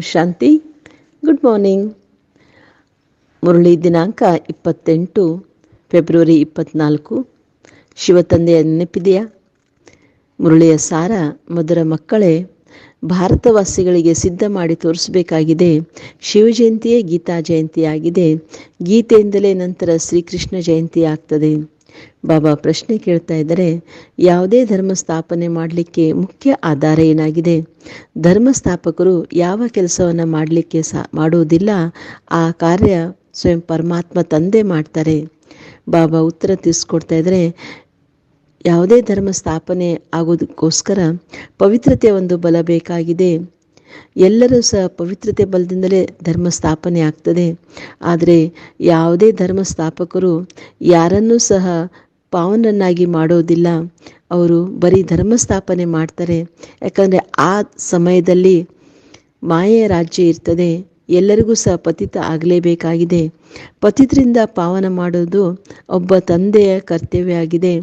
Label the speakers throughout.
Speaker 1: ಶಾಂತಿ. Good morning Murali ದಿನಾಂಕ ಇಪ್ಪತ್ತೆಂಟು February ಇಪ್ಪತ್ನಾಲ್ಕು. ಶಿವತಂದೆಯ ನೆನಪಿದೆಯಾ? ಮುರಳಿಯ ಸಾರ ಮಧುರ ಮಕ್ಕಳೇ, ಭಾರತವಾಸಿಗಳಿಗೆ ಸಿದ್ಧ ಮಾಡಿ ತೋರಿಸಬೇಕಾಗಿದೆ. ಶಿವಜಯಂತಿಯೇ ಗೀತಾ ಜಯಂತಿಯಾಗಿದೆ. ಗೀತೆಯಿಂದಲೇ ನಂತರ ಶ್ರೀಕೃಷ್ಣ ಜಯಂತಿ ಆಗ್ತದೆ ಬಾಬಾ ಪ್ರಶ್ನೆ ಕೇಳ್ತಾ ಇದ್ದಾರೆ, ಯಾವುದೇ ಧರ್ಮ ಸ್ಥಾಪನೆ ಮಾಡಲಿಕ್ಕೆ ಮುಖ್ಯ ಆಧಾರ ಏನಾಗಿದೆ? ಧರ್ಮ ಸ್ಥಾಪಕರು ಯಾವ ಕೆಲಸವನ್ನು ಮಾಡಲಿಕ್ಕೆ ಸಾ, ಮಾಡುವುದಿಲ್ಲ, ಆ ಕಾರ್ಯ ಸ್ವಯಂ ಪರಮಾತ್ಮ ತಂದೆ ಮಾಡ್ತಾರೆ. ಬಾಬಾ ಉತ್ತರ ತಿಳಿಸ್ಕೊಡ್ತಾ ಇದ್ದಾರೆ, ಯಾವುದೇ ಧರ್ಮ ಸ್ಥಾಪನೆ ಆಗೋದಕ್ಕೋಸ್ಕರ ಪವಿತ್ರತೆ ಒಂದು ಬಲ ಬೇಕಾಗಿದೆ. ಎಲ್ಲರೂ ಸಹ ಪವಿತ್ರತೆ ಬಲದಿಂದಲೇ ಧರ್ಮ ಸ್ಥಾಪನೆ ಆಗ್ತದೆ. ಆದರೆ ಯಾವುದೇ ಧರ್ಮ ಸ್ಥಾಪಕರು ಯಾರನ್ನೂ ಸಹ ಪಾವನನ್ನಾಗಿ ಮಾಡೋದಿಲ್ಲ. ಅವರು ಬರೀ ಧರ್ಮ ಸ್ಥಾಪನೆ ಮಾಡ್ತಾರೆ. ಯಾಕಂದರೆ ಆ ಸಮಯದಲ್ಲಿ ಮಾಯೆಯ ರಾಜ್ಯ ಇರ್ತದೆ. ಎಲ್ಲರಿಗೂ ಸಹ ಪತಿತ ಆಗಲೇಬೇಕಾಗಿದೆ. ಪತಿತರಿಂದ ಪಾವನ ಮಾಡೋದು ಒಬ್ಬ ತಂದೆಯ ಕರ್ತವ್ಯ ಆಗಿದೆ.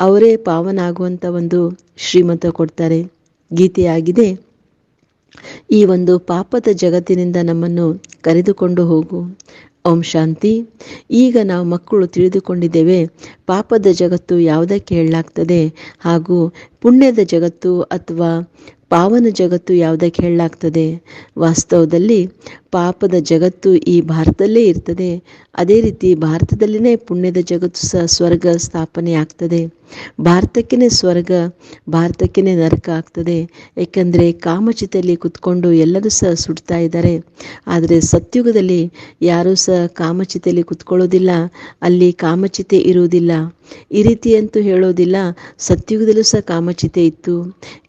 Speaker 1: ಅವರೇ ಪಾವನ ಆಗುವಂಥ ಒಂದು ಶ್ರೀಮಂತ ಕೊಡ್ತಾರೆ. ಗೀತೆಯಾಗಿದೆ, ಈ ಒಂದು ಪಾಪದ ಜಗತ್ತಿನಿಂದ ನಮ್ಮನ್ನು ಕರೆದುಕೊಂಡು ಹೋಗು. ಓಂ ಶಾಂತಿ. ಈಗ ನಾವು ಮಕ್ಕಳು ತಿಳಿದುಕೊಂಡಿದ್ದೇವೆ, ಪಾಪದ ಜಗತ್ತು ಯಾವುದಕ್ಕೆ ಹೇಳಲಾಗ್ತದೆ ಹಾಗೂ ಪುಣ್ಯದ ಜಗತ್ತು ಅಥವಾ ಪಾವನ ಜಗತ್ತು ಯಾವುದಕ್ಕೆ ಹೇಳಲಾಗ್ತದೆ. ವಾಸ್ತವದಲ್ಲಿ ಪಾಪದ ಜಗತ್ತು ಈ ಭಾರತದಲ್ಲೇ ಇರ್ತದೆ. ಅದೇ ರೀತಿ ಭಾರತದಲ್ಲಿನೇ ಪುಣ್ಯದ ಜಗತ್ತು ಸಹ ಸ್ವರ್ಗ ಸ್ಥಾಪನೆ ಆಗ್ತದೆ. ಭಾರತಕ್ಕೇ ಸ್ವರ್ಗ ಭಾರತಕ್ಕೇ ನರಕ ಆಗ್ತದೆ. ಏಕೆಂದರೆ ಕಾಮಚಿತೆಯಲ್ಲಿ ಕುತ್ಕೊಂಡು ಎಲ್ಲರೂ ಸಹ ಸುಡ್ತಾ ಇದ್ದಾರೆ. ಆದರೆ ಸತ್ಯುಗದಲ್ಲಿ ಯಾರೂ ಸಹ ಕಾಮಚಿತೆಯಲ್ಲಿ ಕುತ್ಕೊಳ್ಳೋದಿಲ್ಲ, ಅಲ್ಲಿ ಕಾಮಚಿತೆ ಇರುವುದಿಲ್ಲ. ಈ ರೀತಿ ಅಂತೂ ಹೇಳೋದಿಲ್ಲ, ಸತ್ಯುಗದಲ್ಲೂ ಸಹ ಕಾಮಚಿತೆ ಇತ್ತು.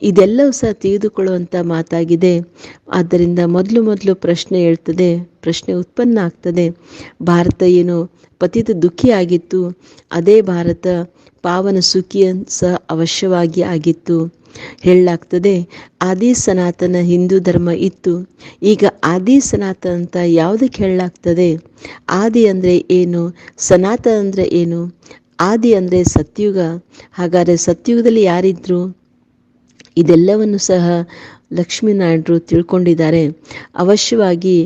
Speaker 1: ಇದೆಲ್ಲವೂ ಸಹ ತಿಳಿದುಕೊಳ್ಳುವಂಥ ಮಾತಾಗಿದೆ. ಆದ್ದರಿಂದ ಮೊದಲು ಮೊದಲು ಪ್ರಶ್ನೆ ಹೇಳ್ತದೆ, ಪ್ರಶ್ನೆ ಉತ್ಪನ್ನ ಆಗ್ತದೆ. ಭಾರತ ಏನು ಪತಿತ ದುಃಖಿ ಆಗಿತ್ತು. ಅದೇ ಭಾರತ ಪಾವನ ಸುಖಿಯ ಸಹ ಅವಶ್ಯವಾಗಿ ಆಗಿತ್ತು. ಹೇಳಲಾಗ್ತದೆ, ಆದಿ ಸನಾತನ ಹಿಂದೂ ಧರ್ಮ ಇತ್ತು. ಈಗ ಆದಿ ಸನಾತನ ಅಂತ ಯಾವುದಕ್ಕೆ ಹೇಳಲಾಗ್ತದೆ? ಆದಿ ಅಂದರೆ ಏನು? ಸನಾತನ ಅಂದರೆ ಏನು? ಆದಿ ಅಂದರೆ ಸತ್ಯುಗ. ಹಾಗಾದರೆ ಸತ್ಯುಗದಲ್ಲಿ ಯಾರಿದ್ರು? ಇದೆಲ್ಲವನ್ನು ಸಹ ಲಕ್ಷ್ಮೀನಾರಾಯಣರು ತಿಳ್ಕೊಂಡಿದ್ದಾರೆ. ಅವಶ್ಯವಾಗಿ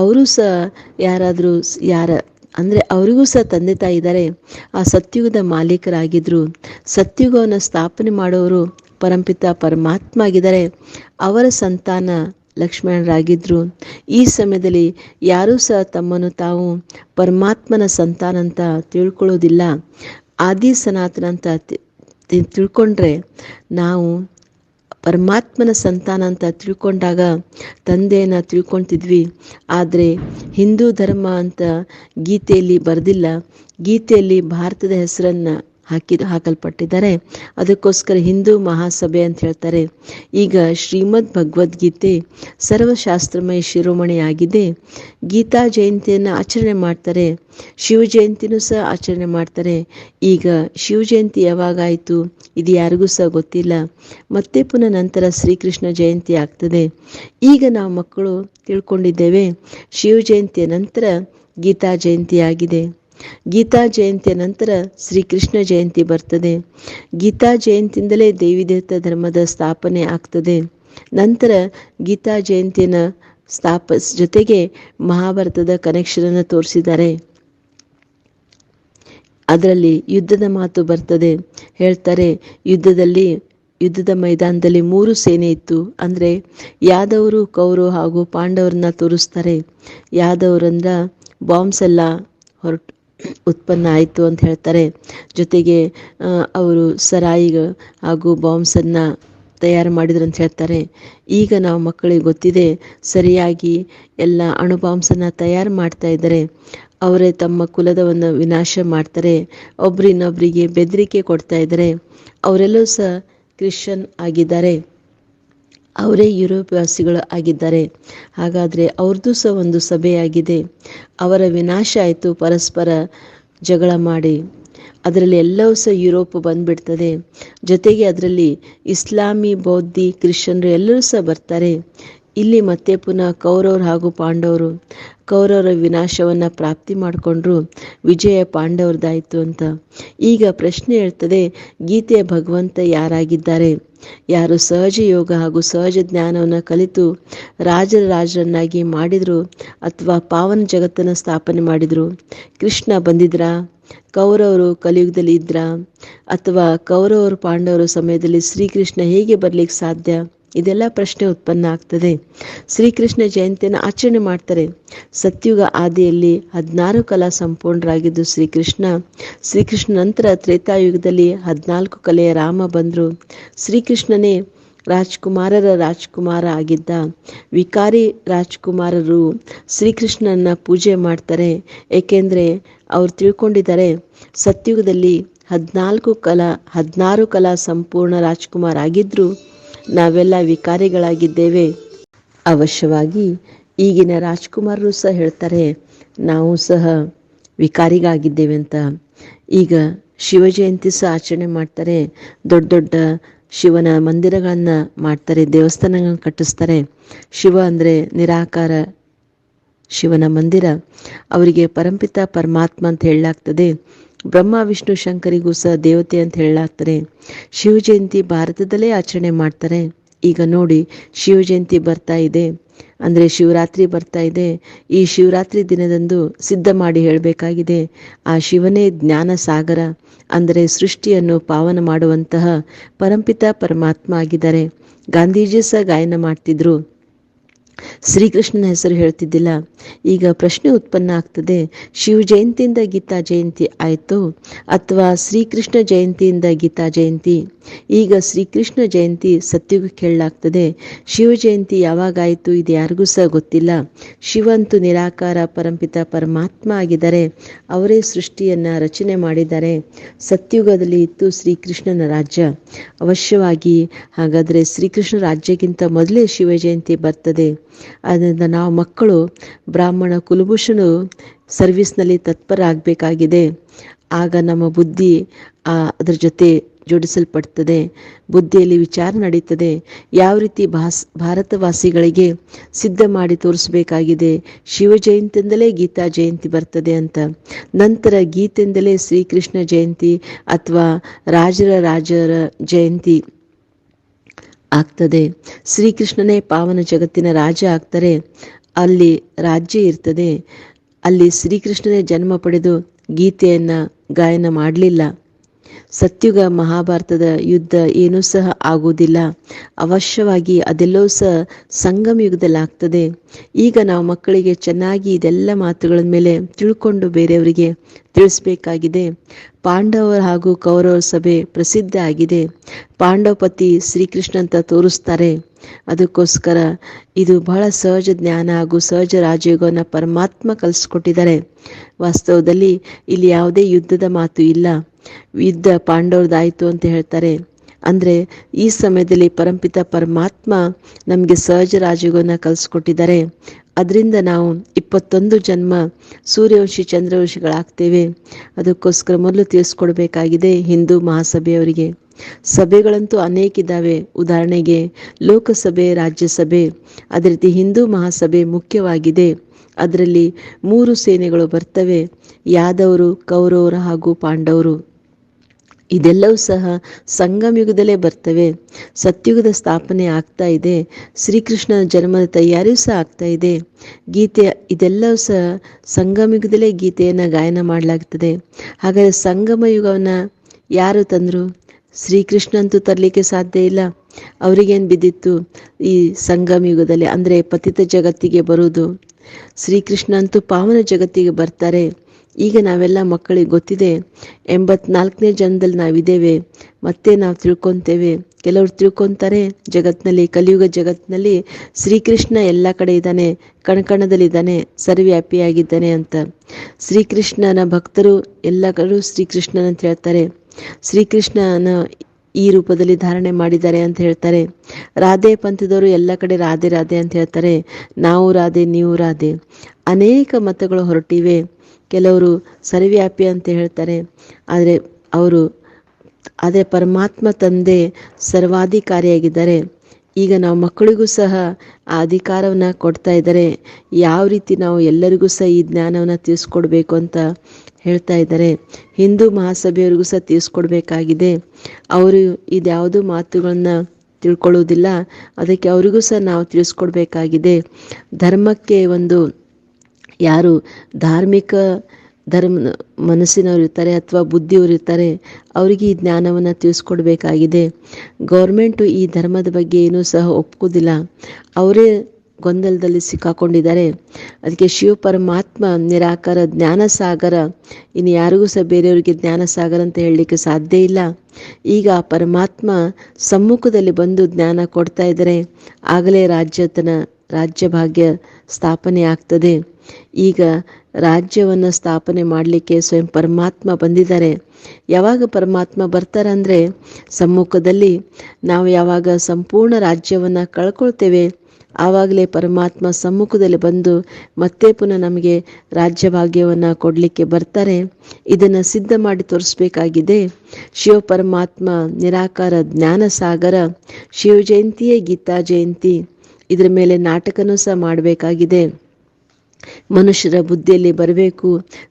Speaker 1: ಅವರು ಸಹ ಯಾರಾದರೂ ಯಾರ, ಅಂದರೆ ಅವರಿಗೂ ಸಹ ತಂದೆ ತಾಯಿ ಇದ್ದಾರೆ. ಆ ಸತ್ಯುಗದ ಮಾಲೀಕರಾಗಿದ್ದರು ಸತ್ಯುಗವನ್ನು ಸ್ಥಾಪನೆ ಮಾಡೋರು ಪರಂಪಿತ ಪರಮಾತ್ಮ ಆಗಿದ್ದಾರೆ ಅವರ ಸಂತಾನ ಲಕ್ಷ್ಮಣರಾಗಿದ್ದರು ಈ ಸಮಯದಲ್ಲಿ ಯಾರೂ ಸಹ ತಮ್ಮನ್ನು ತಾವು ಪರಮಾತ್ಮನ ಸಂತಾನ ಅಂತ ತಿಳ್ಕೊಳ್ಳೋದಿಲ್ಲ. ಆದಿ ಸನಾತನ ಅಂತ ತಿಳ್ಕೊಂಡ್ರೆ ನಾವು ಪರಮಾತ್ಮನ ಸಂತಾನ ಅಂತ ತಿಳ್ಕೊಂಡಾಗ ತಂದೆಯನ್ನು ತಿಳ್ಕೊಳ್ತಿದ್ವಿ ಆದರೆ ಹಿಂದೂ ಧರ್ಮ ಅಂತ ಗೀತೆಯಲ್ಲಿ ಬರೆದಿಲ್ಲ. ಗೀತೆಯಲ್ಲಿ ಭಾರತದ ಹೆಸರನ್ನು ಹಾಕಿ ಹಾಕಲ್ಪಟ್ಟಿದ್ದಾರೆ. ಅದಕ್ಕೋಸ್ಕರ ಹಿಂದೂ ಮಹಾಸಭೆ ಅಂತ ಹೇಳ್ತಾರೆ. ಈಗ ಶ್ರೀಮದ್ ಭಗವದ್ಗೀತೆ ಸರ್ವಶಾಸ್ತ್ರಮಯ ಶಿರೋಮಣಿಯಾಗಿದೆ. ಗೀತಾ ಜಯಂತಿಯನ್ನು ಆಚರಣೆ ಮಾಡ್ತಾರೆ. ಶಿವ ಜಯಂತಿನೂ ಸಹ ಆಚರಣೆ ಮಾಡ್ತಾರೆ. ಈಗ ಶಿವ ಜಯಂತಿ ಯಾವಾಗಾಯಿತು? ಇದು ಯಾರಿಗೂ ಸಹ ಗೊತ್ತಿಲ್ಲ. ಮತ್ತೆ ಪುನಃ ನಂತರ ಶ್ರೀಕೃಷ್ಣ ಜಯಂತಿ ಆಗ್ತದೆ. ಈಗ ನಾವು ಮಕ್ಕಳು ತಿಳ್ಕೊಂಡಿದ್ದೇವೆ, ಶಿವ ಜಯಂತಿಯ ನಂತರ ಗೀತಾ ಜಯಂತಿ ಆಗಿದೆ. ಗೀತಾ ಜಯಂತಿಯ ನಂತರ ಶ್ರೀಕೃಷ್ಣ ಜಯಂತಿ ಬರ್ತದೆ. ಗೀತಾ ಜಯಂತಿಯಿಂದಲೇ ದೇವಿ ದೇವತಾ ಧರ್ಮದ ಸ್ಥಾಪನೆ ಆಗ್ತದೆ. ನಂತರ ಗೀತಾ ಜಯಂತಿಯನ್ನು ಸ್ಥಾಪ, ಜೊತೆಗೆ ಮಹಾಭಾರತದ ಕನೆಕ್ಷನನ್ನು ತೋರಿಸಿದ್ದಾರೆ. ಅದರಲ್ಲಿ ಯುದ್ಧದ ಮಾತು ಬರ್ತದೆ. ಹೇಳ್ತಾರೆ, ಯುದ್ಧದಲ್ಲಿ, ಯುದ್ಧದ ಮೈದಾನದಲ್ಲಿ ಮೂರು ಸೇನೆ ಇತ್ತು. ಅಂದರೆ ಯಾದವರು ಕೌರು ಹಾಗೂ ಪಾಂಡವರನ್ನ ತೋರಿಸ್ತಾರೆ. ಯಾದವರಂದ್ರ ಬಾಂಬ್ಸ್ ಎಲ್ಲ ಹೊರಟು ಉತ್ಪನ್ನ ಆಯಿತು ಅಂತ ಹೇಳ್ತಾರೆ. ಜೊತೆಗೆ ಅವರು ಸರಾಯಿಗ ಹಾಗೂ ಬಾಂಬ್ಸನ್ನು ತಯಾರು ಮಾಡಿದ್ರು ಅಂತ ಹೇಳ್ತಾರೆ. ಈಗ ನಾವು ಮಕ್ಕಳಿಗೆ ಗೊತ್ತಿದೆ, ಸರಿಯಾಗಿ ಎಲ್ಲ ಅಣುಬಾಂಬ್ಸನ್ನ ತಯಾರು ಮಾಡ್ತಾ ಇದ್ದಾರೆ. ಅವರೇ ತಮ್ಮ ಕುಲದವನ್ನು ವಿನಾಶ ಮಾಡ್ತಾರೆ. ಒಬ್ರಿನೊಬ್ಬರಿಗೆ ಬೆದರಿಕೆ ಕೊಡ್ತಾ ಇದ್ದಾರೆ. ಅವರೆಲ್ಲೂ ಸಹ ಕ್ರಿಶ್ಚನ್ ಆಗಿದ್ದಾರೆ. ಅವರೇ ಯುರೋಪ್ ವಾಸಿಗಳು ಆಗಿದ್ದಾರೆ. ಹಾಗಾದರೆ ಅವ್ರದ್ದು ಸಹ ಒಂದು ಸಭೆಯಾಗಿದೆ. ಅವರ ವಿನಾಶ ಆಯಿತು, ಪರಸ್ಪರ ಜಗಳ ಮಾಡಿ. ಅದರಲ್ಲಿ ಎಲ್ಲವೂ ಸಹ ಯುರೋಪ್ ಬಂದ್ಬಿಡ್ತದೆ. ಜೊತೆಗೆ ಅದರಲ್ಲಿ ಇಸ್ಲಾಮಿ, ಬೌದ್ಧಿ, ಕ್ರಿಶ್ಚಿಯನ್ರು ಎಲ್ಲರೂ ಸಹ ಬರ್ತಾರೆ. ಇಲ್ಲಿ ಮತ್ತೆ ಪುನಃ ಕೌರವರು ಹಾಗೂ ಪಾಂಡವರು, ಕೌರವರ ವಿನಾಶವನ್ನು ಪ್ರಾಪ್ತಿ ಮಾಡಿಕೊಂಡ್ರು ವಿಜಯ ಪಾಂಡವರದಾಯಿತು ಅಂತ. ಈಗ ಪ್ರಶ್ನೆ ಹೇಳ್ತದೆ, ಗೀತೆಯ ಭಗವಂತ ಯಾರಾಗಿದ್ದಾರೆ? ಯಾರು ಸಹಜ ಯೋಗ ಹಾಗೂ ಸಹಜ ಜ್ಞಾನವನ್ನು ಕಲಿತು ರಾಜರ ರಾಜರನ್ನಾಗಿ ಮಾಡಿದರು ಅಥವಾ ಪಾವನ ಜಗತ್ತನ್ನು ಸ್ಥಾಪನೆ ಮಾಡಿದರು? ಕೃಷ್ಣ ಬಂದಿದ್ರಾ, ಕೌರವರು ಕಲಿಯುಗದಲ್ಲಿ ಇದ್ರ ಅಥವಾ ಕೌರವರು ಪಾಂಡವರ ಸಮಯದಲ್ಲಿ ಶ್ರೀಕೃಷ್ಣ ಹೇಗೆ ಬರಲಿಕ್ಕೆ ಸಾಧ್ಯ? ಇದೆಲ್ಲ ಪ್ರಶ್ನೆ ಉತ್ಪನ್ನ ಆಗ್ತದೆ. ಶ್ರೀಕೃಷ್ಣ ಜಯಂತಿಯನ್ನು ಆಚರಣೆ ಮಾಡ್ತಾರೆ. ಸತ್ಯುಗ ಆದಿಯಲ್ಲಿ ಹದಿನಾರು ಕಲಾ ಸಂಪೂರ್ಣರಾಗಿದ್ದು ಶ್ರೀಕೃಷ್ಣ. ಶ್ರೀಕೃಷ್ಣ ನಂತರ ತ್ರೇತಾಯುಗದಲ್ಲಿ ಹದಿನಾಲ್ಕು ಕಲೆಯ ರಾಮ ಬಂದರು. ಶ್ರೀಕೃಷ್ಣನೇ ರಾಜ್ಕುಮಾರರ ರಾಜ್ಕುಮಾರ ಆಗಿದ್ದ. ವಿಕಾರಿ ರಾಜ್ಕುಮಾರರು ಶ್ರೀಕೃಷ್ಣನ ಪೂಜೆ ಮಾಡ್ತಾರೆ. ಏಕೆಂದರೆ ಅವ್ರು ತಿಳ್ಕೊಂಡಿದ್ದಾರೆ, ಸತ್ಯುಗದಲ್ಲಿ ಹದಿನಾಲ್ಕು ಕಲಾ, ಹದಿನಾರು ಕಲಾ ಸಂಪೂರ್ಣ ರಾಜ್ಕುಮಾರ್ ಆಗಿದ್ದರು ನಾವೆಲ್ಲ ವಿಕಾರಿಗಳಾಗಿದ್ದೇವೆ. ಅವಶ್ಯವಾಗಿ ಈಗಿನ ರಾಜ್ಕುಮಾರರು ಸಹ ಹೇಳ್ತಾರೆ, ನಾವು ಸಹ ವಿಕಾರಿಗಾಗಿದ್ದೇವೆ ಅಂತ ಈಗ ಶಿವಜಯಂತಿ ಸಹ ಆಚರಣೆ ಮಾಡ್ತಾರೆ, ದೊಡ್ಡ ದೊಡ್ಡ ಶಿವನ ಮಂದಿರಗಳನ್ನು ಮಾಡ್ತಾರೆ, ದೇವಸ್ಥಾನಗಳನ್ನು ಕಟ್ಟಿಸ್ತಾರೆ. ಶಿವ ಅಂದರೆ ನಿರಾಕಾರ ಶಿವನ ಮಂದಿರ. ಅವರಿಗೆ ಪರಂಪಿತ ಪರಮಾತ್ಮ ಅಂತ ಹೇಳಲಾಗ್ತದೆ. ಬ್ರಹ್ಮ, ವಿಷ್ಣು, ಶಂಕರಿಗೂ ಸಹ ದೇವತೆ ಅಂತ ಹೇಳಲಾಗ್ತಾರೆ ಶಿವ ಜಯಂತಿ ಭಾರತದಲ್ಲೇ ಆಚರಣೆ ಮಾಡ್ತಾರೆ. ಈಗ ನೋಡಿ ಶಿವ ಜಯಂತಿ ಬರ್ತಾ ಇದೆ. ಅಂದರೆ ಶಿವರಾತ್ರಿ ಬರ್ತಾ ಇದೆ. ಈ ಶಿವರಾತ್ರಿ ದಿನದಂದು ಸಿದ್ಧ ಮಾಡಿ ಹೇಳಬೇಕಾಗಿದೆ. ಆ ಶಿವನೇ ಜ್ಞಾನ ಸಾಗರ, ಅಂದರೆ ಸೃಷ್ಟಿಯನ್ನು ಪಾವನ ಮಾಡುವಂತಹ ಪರಂಪಿತ ಪರಮಾತ್ಮ ಆಗಿದ್ದಾರೆ. ಗಾಂಧೀಜಿ ಸಹ ಗಾಯನ ಮಾಡ್ತಿದ್ರು. ಶ್ರೀಕೃಷ್ಣನ ಹೆಸರು ಹೇಳ್ತಿದ್ದಿಲ್ಲ. ಈಗ ಪ್ರಶ್ನೆ ಉತ್ಪನ್ನ ಆಗ್ತದೆ. ಶಿವ ಜಯಂತಿಯಿಂದ ಗೀತಾ ಜಯಂತಿ ಆಯಿತು ಅಥವಾ ಶ್ರೀಕೃಷ್ಣ ಜಯಂತಿಯಿಂದ ಗೀತಾ ಜಯಂತಿ? ಈಗ ಶ್ರೀಕೃಷ್ಣ ಜಯಂತಿ ಸತ್ಯುಗಕ್ಕೆ ಹೇಳಲಾಗ್ತದೆ ಶಿವ ಜಯಂತಿ ಯಾವಾಗಾಯಿತು ಇದು ಯಾರಿಗೂ ಸಹ ಗೊತ್ತಿಲ್ಲ. ಶಿವಂತು ನಿರಾಕಾರ ಪರಂಪಿತ ಪರಮಾತ್ಮ ಆಗಿದ್ದಾರೆ. ಅವರೇ ಸೃಷ್ಟಿಯನ್ನು ರಚನೆ ಮಾಡಿದ್ದಾರೆ. ಸತ್ಯುಗದಲ್ಲಿ ಇತ್ತು ಶ್ರೀಕೃಷ್ಣನ ರಾಜ್ಯ. ಅವಶ್ಯವಾಗಿ ಹಾಗಾದರೆ ಶ್ರೀಕೃಷ್ಣ ರಾಜ್ಯಕ್ಕಿಂತ ಮೊದಲೇ ಶಿವ ಜಯಂತಿ ಬರ್ತದೆ. ಅದರಿಂದ ನಾವು ಮಕ್ಕಳು, ಬ್ರಾಹ್ಮಣ ಕುಲಭೂಷಣು ಸರ್ವಿಸ್ನಲ್ಲಿ ತತ್ಪರ ಆಗಬೇಕಾಗಿದೆ. ಆಗ ನಮ್ಮ ಬುದ್ಧಿ ಅದರ ಜೊತೆ ಜೋಡಿಸಲ್ಪಡ್ತದೆ. ಬುದ್ಧಿಯಲ್ಲಿ ವಿಚಾರ ನಡೀತದೆ. ಯಾವ ರೀತಿ ಭಾಸ್, ಭಾರತವಾಸಿಗಳಿಗೆ ಸಿದ್ಧ ಮಾಡಿ ತೋರಿಸಬೇಕಾಗಿದೆ. ಶಿವ ಜಯಂತಿಯಿಂದಲೇ ಗೀತಾ ಜಯಂತಿ ಬರ್ತದೆ ಅಂತ. ನಂತರ ಗೀತೆಯಿಂದಲೇ ಶ್ರೀಕೃಷ್ಣ ಜಯಂತಿ ಅಥವಾ ರಾಜರ ರಾಜರ ಜಯಂತಿ ಆಗ್ತದೆ. ಶ್ರೀಕೃಷ್ಣನೇ ಪಾವನ ಜಗತ್ತಿನ ರಾಜ ಆಗ್ತಾರೆ. ಅಲ್ಲಿ ರಾಜ್ಯ ಇರ್ತದೆ. ಅಲ್ಲಿ ಶ್ರೀಕೃಷ್ಣನೇ ಜನ್ಮ ಪಡೆದು ಗೀತೆಯನ್ನು ಗಾಯನ ಮಾಡಲಿಲ್ಲ. ಸತ್ಯುಗ ಮಹಾಭಾರತದ ಯುದ್ಧ ಏನೂ ಸಹ ಆಗುವುದಿಲ್ಲ. ಅವಶ್ಯವಾಗಿ ಅದೆಲ್ಲೋ ಸಹ ಸಂಗಮ ಯುಗದಲ್ಲಿ ಆಗ್ತದೆ ಈಗ ನಾವು ಮಕ್ಕಳಿಗೆ ಚೆನ್ನಾಗಿ ಇದೆಲ್ಲ ಮಾತುಗಳ ಮೇಲೆ ತಿಳ್ಕೊಂಡು ಬೇರೆಯವರಿಗೆ ತಿಳಿಸ್ಬೇಕಾಗಿದೆ. ಪಾಂಡವರ ಹಾಗೂ ಕೌರವ ಸಭೆ ಪ್ರಸಿದ್ಧ ಆಗಿದೆ. ಪಾಂಡವಪತಿ ಶ್ರೀಕೃಷ್ಣ ಅಂತ ತೋರಿಸ್ತಾರೆ. ಅದಕ್ಕೋಸ್ಕರ ಇದು ಬಹಳ ಸಹಜ ಜ್ಞಾನ ಹಾಗೂ ಸಹಜ ರಾಜಯೋಗವನ್ನು ಪರಮಾತ್ಮ ಕಲಿಸ್ಕೊಟ್ಟಿದ್ದಾರೆ. ವಾಸ್ತವದಲ್ಲಿ ಇಲ್ಲಿ ಯಾವುದೇ ಯುದ್ಧದ ಮಾತು ಇಲ್ಲ. ಯುದ್ಧ ಪಾಂಡವ್ರದಾಯಿತು ಅಂತ ಹೇಳ್ತಾರೆ. ಅಂದರೆ ಈ ಸಮಯದಲ್ಲಿ ಪರಂಪಿತ ಪರಮಾತ್ಮ ನಮಗೆ ಸಹಜ ರಾಜಯೋಗವನ್ನು ಕಲಿಸ್ಕೊಟ್ಟಿದ್ದಾರೆ. ಅದರಿಂದ ನಾವು ಇಪ್ಪತ್ತೊಂದು ಜನ್ಮ ಸೂರ್ಯವಂಶಿ, ಚಂದ್ರವಂಶಿಗಳಾಗ್ತೇವೆ. ಅದಕ್ಕೋಸ್ಕರ ಮೊದಲು ತಿಳಿಸ್ಕೊಡ್ಬೇಕಾಗಿದೆ ಹಿಂದೂ ಮಹಾಸಭೆಯವರಿಗೆ. ಸಭೆಗಳಂತೂ ಅನೇಕ ಇದ್ದಾವೆ. ಉದಾಹರಣೆಗೆ ಲೋಕಸಭೆ, ರಾಜ್ಯಸಭೆ. ಅದೇ ರೀತಿ ಹಿಂದೂ ಮಹಾಸಭೆ ಮುಖ್ಯವಾಗಿದೆ. ಅದರಲ್ಲಿ ಮೂರು ಸೇನೆಗಳು ಬರ್ತವೆ. ಯಾದವರು, ಕೌರವರು ಹಾಗೂ ಪಾಂಡವರು. ಇದೆಲ್ಲವೂ ಸಹ ಸಂಗಮಯುಗದಲ್ಲೇ ಬರ್ತವೆ. ಸತ್ಯುಗದ ಸ್ಥಾಪನೆ ಆಗ್ತಾ ಇದೆ. ಶ್ರೀಕೃಷ್ಣನ ಜನ್ಮದ ತಯಾರಿಯೂ ಸಹ ಆಗ್ತಾ ಇದೆ. ಗೀತೆ ಇದೆಲ್ಲವೂ ಸಹ ಸಂಗಮ ಯುಗದಲ್ಲೇ ಗೀತೆಯನ್ನು ಗಾಯನ ಮಾಡಲಾಗ್ತದೆ. ಹಾಗಾದರೆ ಸಂಗಮ ಯುಗವನ್ನು ಯಾರು ತಂದರು? ಶ್ರೀಕೃಷ್ಣ ಅಂತೂ ತರಲಿಕ್ಕೆ ಸಾಧ್ಯ ಇಲ್ಲ. ಅವರಿಗೇನು ಬಿದ್ದಿತ್ತು ಈ ಸಂಗಮ ಯುಗದಲ್ಲಿ ಅಂದರೆ ಪತಿತ ಜಗತ್ತಿಗೆ ಬರುವುದು. ಶ್ರೀಕೃಷ್ಣ ಅಂತೂ ಪಾವನ ಜಗತ್ತಿಗೆ ಬರ್ತಾರೆ. ಈಗ ನಾವೆಲ್ಲ ಮಕ್ಕಳಿಗೆ ಗೊತ್ತಿದೆ, ಎಂಬತ್ನಾಲ್ಕನೇ ಜನ್ಮದಲ್ಲಿ ನಾವಿದ್ದೇವೆ, ಮತ್ತೆ ನಾವು ತಿಳ್ಕೊತೇವೆ. ಕೆಲವರು ತಿಳ್ಕೊತಾರೆ, ಜಗತ್ತಿನಲ್ಲಿ, ಕಲಿಯುಗ ಜಗತ್ತಿನಲ್ಲಿ ಶ್ರೀಕೃಷ್ಣ ಎಲ್ಲ ಕಡೆ ಇದ್ದಾನೆ, ಕಣಕಣದಲ್ಲಿದ್ದಾನೆ, ಸರ್ವ್ಯಾಪಿಯಾಗಿದ್ದಾನೆ ಅಂತ. ಶ್ರೀಕೃಷ್ಣನ ಭಕ್ತರು ಎಲ್ಲ ಕಡೆ ಅಂತ ಹೇಳ್ತಾರೆ. ಶ್ರೀಕೃಷ್ಣನ ಈ ರೂಪದಲ್ಲಿ ಧಾರಣೆ ಮಾಡಿದ್ದಾರೆ ಅಂತ ಹೇಳ್ತಾರೆ. ರಾಧೆ ಪಂಥದವರು ಎಲ್ಲ ಕಡೆ ರಾಧೆ ರಾಧೆ ಅಂತ ಹೇಳ್ತಾರೆ. ನಾವು ರಾಧೆ, ನೀವು ರಾಧೆ. ಅನೇಕ ಮತಗಳು ಹೊರಟಿವೆ. ಕೆಲವರು ಸರ್ವ್ಯಾಪಿ ಅಂತ ಹೇಳ್ತಾರೆ. ಆದರೆ ಅವರು, ಆದರೆ ಪರಮಾತ್ಮ ತಂದೆ ಸರ್ವಾಧಿಕಾರಿಯಾಗಿದ್ದಾರೆ. ಈಗ ನಾವು ಮಕ್ಕಳಿಗೂ ಸಹ ಆ ಅಧಿಕಾರವನ್ನು ಕೊಡ್ತಾ ಇದ್ದಾರೆ. ಯಾವ ರೀತಿ ನಾವು ಎಲ್ಲರಿಗೂ ಸಹ ಈ ಜ್ಞಾನವನ್ನು ತಿಳಿಸ್ಕೊಡ್ಬೇಕು ಅಂತ ಹೇಳ್ತಾ ಇದ್ದಾರೆ. ಹಿಂದೂ ಮಹಾಸಭೆಯವರಿಗೂ ಸಹ ತಿಳಿಸ್ಕೊಡ್ಬೇಕಾಗಿದೆ ಅವರು ಇದ್ಯಾವುದು ಮಾತುಗಳನ್ನು ತಿಳ್ಕೊಳ್ಳೋದಿಲ್ಲ ಅದಕ್ಕೆ ಅವರಿಗೂ ಸಹ ನಾವು ತಿಳಿಸ್ಕೊಡ್ಬೇಕಾಗಿದೆ ಧರ್ಮಕ್ಕೆ ಒಂದು ಯಾರು ಧಾರ್ಮಿಕ ಧರ್ಮ ಮನಸ್ಸಿನವರು ಇರ್ತಾರೆ ಅಥವಾ ಬುದ್ಧಿಯವರು ಇರ್ತಾರೆ, ಅವರಿಗೆ ಈ ಜ್ಞಾನವನ್ನು ತಿಳಿಸ್ಕೊಡ್ಬೇಕಾಗಿದೆ. ಗೌರ್ಮೆಂಟು ಈ ಧರ್ಮದ ಬಗ್ಗೆ ಏನೂ ಸಹ ಒಪ್ಕೋದಿಲ್ಲ. ಅವರೇ ಗೊಂದಲದಲ್ಲಿ ಸಿಕ್ಕಾಕೊಂಡಿದ್ದಾರೆ. ಅದಕ್ಕೆ ಶಿವ ಪರಮಾತ್ಮ ನಿರಾಕಾರ ಜ್ಞಾನ ಸಾಗರ, ಇನ್ನು ಯಾರಿಗೂ ಸಹ ಬೇರೆಯವರಿಗೆ ಜ್ಞಾನ ಸಾಗರ ಅಂತ ಹೇಳಲಿಕ್ಕೆ ಸಾಧ್ಯ ಇಲ್ಲ. ಈಗ ಪರಮಾತ್ಮ ಸಮ್ಮುಖದಲ್ಲಿ ಬಂದು ಜ್ಞಾನ ಕೊಡ್ತಾ ಇದ್ದಾರೆ. ಆಗಲೇ ರಾಜ್ಯತನ ರಾಜ್ಯ ಭಾಗ್ಯ ಸ್ಥಾಪನೆ ಆಗ್ತದೆ ಈಗ ರಾಜ್ಯವನ್ನು ಸ್ಥಾಪನೆ ಮಾಡಲಿಕ್ಕೆ ಸ್ವಯಂ ಪರಮಾತ್ಮ ಬಂದಿದ್ದಾರೆ. ಯಾವಾಗ ಪರಮಾತ್ಮ ಬರ್ತಾರಂದರೆ ಸಮ್ಮುಖದಲ್ಲಿ ನಾವು ಯಾವಾಗ ಸಂಪೂರ್ಣ ರಾಜ್ಯವನ್ನು ಕಳ್ಕೊಳ್ತೇವೆ, ಆವಾಗಲೇ ಪರಮಾತ್ಮ ಸಮ್ಮುಖದಲ್ಲಿ ಬಂದು ಮತ್ತೆ ಪುನಃ ನಮಗೆ ರಾಜ್ಯ ಭಾಗ್ಯವನ್ನು ಕೊಡಲಿಕ್ಕೆ ಬರ್ತಾರೆ. ಇದನ್ನು ಸಿದ್ಧ ಮಾಡಿ ತೋರಿಸ್ಬೇಕಾಗಿದೆ. ಶಿವ ಪರಮಾತ್ಮ ನಿರಾಕಾರ ಜ್ಞಾನ ಸಾಗರ, ಶಿವ ಜಯಂತಿಯೇ ಗೀತಾ ಜಯಂತಿ. ಇದರ ಮೇಲೆ ನಾಟಕನೂ ಸಹ ಮಾಡಬೇಕಾಗಿದೆ. ಮನುಷ್ಯರ ಬುದ್ಧಿಯಲ್ಲಿ ಬರಬೇಕು.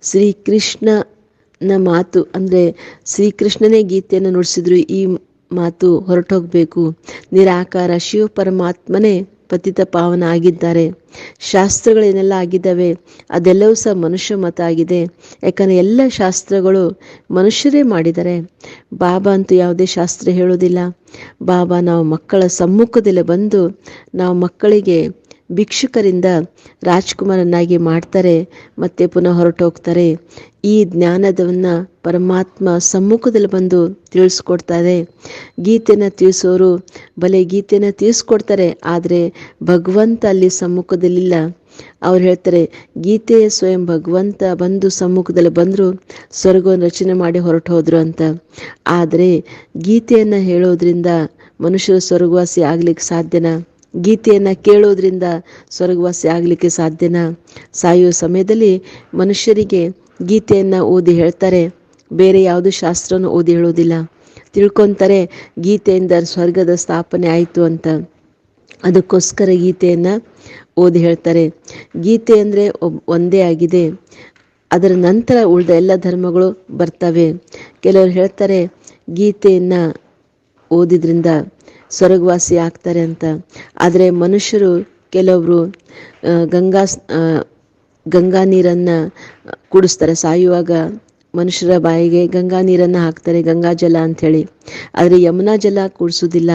Speaker 1: ಶ್ರೀಕೃಷ್ಣನ ಮಾತು, ಅಂದರೆ ಶ್ರೀಕೃಷ್ಣನೇ ಗೀತೆಯನ್ನು ನುಡಿಸಿದ್ರು ಈ ಮಾತು ಹೊರಟೋಗ್ಬೇಕು. ನಿರಾಕಾರ ಶಿವ ಪರಮಾತ್ಮನೇ ಪತಿತ ಪಾವನ ಆಗಿದ್ದಾರೆ. ಶಾಸ್ತ್ರಗಳೇನೆಲ್ಲ ಆಗಿದ್ದಾವೆ, ಅದೆಲ್ಲವೂ ಸಹ ಮನುಷ್ಯ ಮತ ಆಗಿದೆ. ಯಾಕಂದರೆ ಎಲ್ಲ ಶಾಸ್ತ್ರಗಳು ಮನುಷ್ಯರೇ ಮಾಡಿದ್ದಾರೆ. ಬಾಬಾ ಅಂತೂ ಯಾವುದೇ ಶಾಸ್ತ್ರ ಹೇಳೋದಿಲ್ಲ ಬಾಬಾ ನಾವು ಮಕ್ಕಳ ಸಮ್ಮುಖದಲ್ಲಿ ಬಂದು ನಾವು ಮಕ್ಕಳಿಗೆ ಭಿಕ್ಷುಕರಿಂದ ರಾಜ್ಕುಮಾರನ್ನಾಗಿ ಮಾಡ್ತಾರೆ ಮತ್ತೆ ಪುನಃ ಹೊರಟೋಗ್ತಾರೆ. ಈ ಜ್ಞಾನದವನ್ನು ಪರಮಾತ್ಮ ಸಮ್ಮುಖದಲ್ಲಿ ಬಂದು ತಿಳಿಸ್ಕೊಡ್ತಾರೆ. ಗೀತೆನ ತಿಳಿಸೋರು ಬಲೆ ಗೀತೆನ ತಿಳಿಸ್ಕೊಡ್ತಾರೆ, ಆದರೆ ಭಗವಂತ ಅಲ್ಲಿ ಸಮ್ಮುಖದಲ್ಲಿಲ್ಲ. ಅವ್ರು ಹೇಳ್ತಾರೆ, ಗೀತೆಯ ಸ್ವಯಂ ಭಗವಂತ ಬಂದು ಸಮ್ಮುಖದಲ್ಲಿ ಬಂದರು, ಸ್ವರ್ಗವನ್ನು ರಚನೆ ಮಾಡಿ ಹೊರಟು ಹೋದರು ಅಂತ. ಆದರೆ ಗೀತೆಯನ್ನು ಹೇಳೋದ್ರಿಂದ ಮನುಷ್ಯರು ಸ್ವರ್ಗವಾಸಿ ಆಗ್ಲಿಕ್ಕೆ ಸಾಧ್ಯನಾ? ಗೀತೆಯನ್ನು ಕೇಳೋದ್ರಿಂದ ಸ್ವರ್ಗವಾಸಿ ಆಗಲಿಕ್ಕೆ ಸಾಧ್ಯನಾ? ಸಾಯುವ ಸಮಯದಲ್ಲಿ ಮನುಷ್ಯರಿಗೆ ಗೀತೆಯನ್ನು ಓದಿ ಹೇಳ್ತಾರೆ. ಬೇರೆ ಯಾವುದು ಶಾಸ್ತ್ರನೂ ಓದಿ ಹೇಳೋದಿಲ್ಲ. ತಿಳ್ಕೊತಾರೆ, ಗೀತೆಯಿಂದ ಸ್ವರ್ಗದ ಸ್ಥಾಪನೆ ಆಯಿತು ಅಂತ. ಅದಕ್ಕೋಸ್ಕರ ಗೀತೆಯನ್ನು ಓದಿ ಹೇಳ್ತಾರೆ. ಗೀತೆ ಅಂದರೆ ಒಂದೇ ಆಗಿದೆ. ಅದರ ನಂತರ ಉಳಿದ ಎಲ್ಲ ಧರ್ಮಗಳು ಬರ್ತವೆ. ಕೆಲವರು ಹೇಳ್ತಾರೆ, ಗೀತೆಯನ್ನು ಓದಿದ್ರಿಂದ ಸ್ವರ್ಗವಾಸಿ ಆಗ್ತಾರೆ ಅಂತ. ಆದರೆ ಮನುಷ್ಯರು ಕೆಲವರು ಗಂಗಾ ಗಂಗಾ ನೀರನ್ನು ಕುಡಿಸ್ತಾರೆ. ಸಾಯುವಾಗ ಮನುಷ್ಯರ ಬಾಯಿಗೆ ಗಂಗಾ ನೀರನ್ನು ಹಾಕ್ತಾರೆ, ಗಂಗಾ ಜಲ ಅಂಥೇಳಿ. ಆದರೆ ಯಮುನಾ ಜಲ ಕುಡಿಸೋದಿಲ್ಲ.